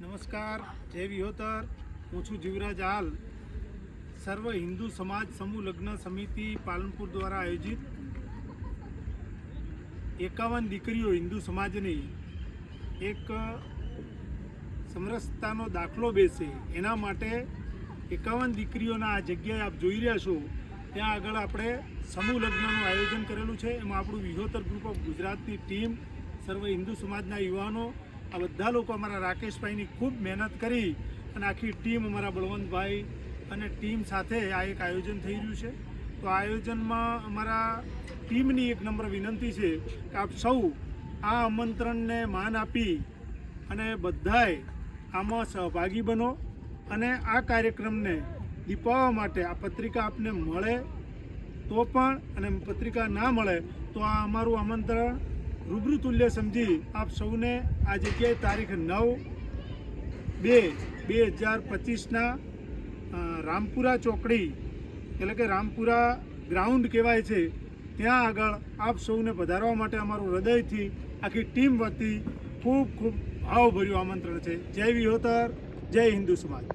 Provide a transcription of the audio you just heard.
નમસ્કાર, જય વિહોતર. હું છું જીવરાજ હાલ સર્વ હિન્દુ સમાજ સમૂહ લગ્ન સમિતિ પાલનપુર દ્વારા આયોજિત એકાવન દીકરીઓ હિન્દુ સમાજની એક સમરસતાનો દાખલો બેસે. એના માટે એકાવન દીકરીઓના આ જગ્યાએ આપ જોઈ રહ્યા છો. ત્યાં આગળ આપણે સમૂહ લગ્નનું આયોજન કરેલું છે. એમાં આપણું વિહોતર ગ્રુપ ઓફ ગુજરાતની ટીમ સર્વ હિન્દુ સમાજના યુવાનો આ બધા લોકો અમારા રાકેશભાઈની ખૂબ મહેનત કરી અને આખી ટીમ અમારા બળવંતભાઈ અને ટીમ સાથે આ એક આયોજન થઈ રહ્યું છે. તો આયોજનમાં અમારા ટીમની એક નંબર વિનંતી છે કે આપ સૌ આ આમંત્રણને માન આપી અને બધાએ આમાં સહભાગી બનો અને આ કાર્યક્રમને દીપાવવા માટે આ પત્રિકા આપને મળે તો પણ અને પત્રિકા ના મળે તો આ અમારું આમંત્રણ રૂબરૂ તુલ્ય સમજી આપ સૌને આ જગ્યાએ તારીખ નવ બે બે હજાર પચીસના રામપુરા ચોકડી, એટલે કે રામપુરા ગ્રાઉન્ડ કહેવાય છે, ત્યાં આગળ આપ સૌને પધારવા માટે અમારું હૃદયથી આખી ટીમ વતી ખૂબ ખૂબ ભાવભર્યું આમંત્રણ છે. જય વિહોતર, જય હિન્દુ સમાજ.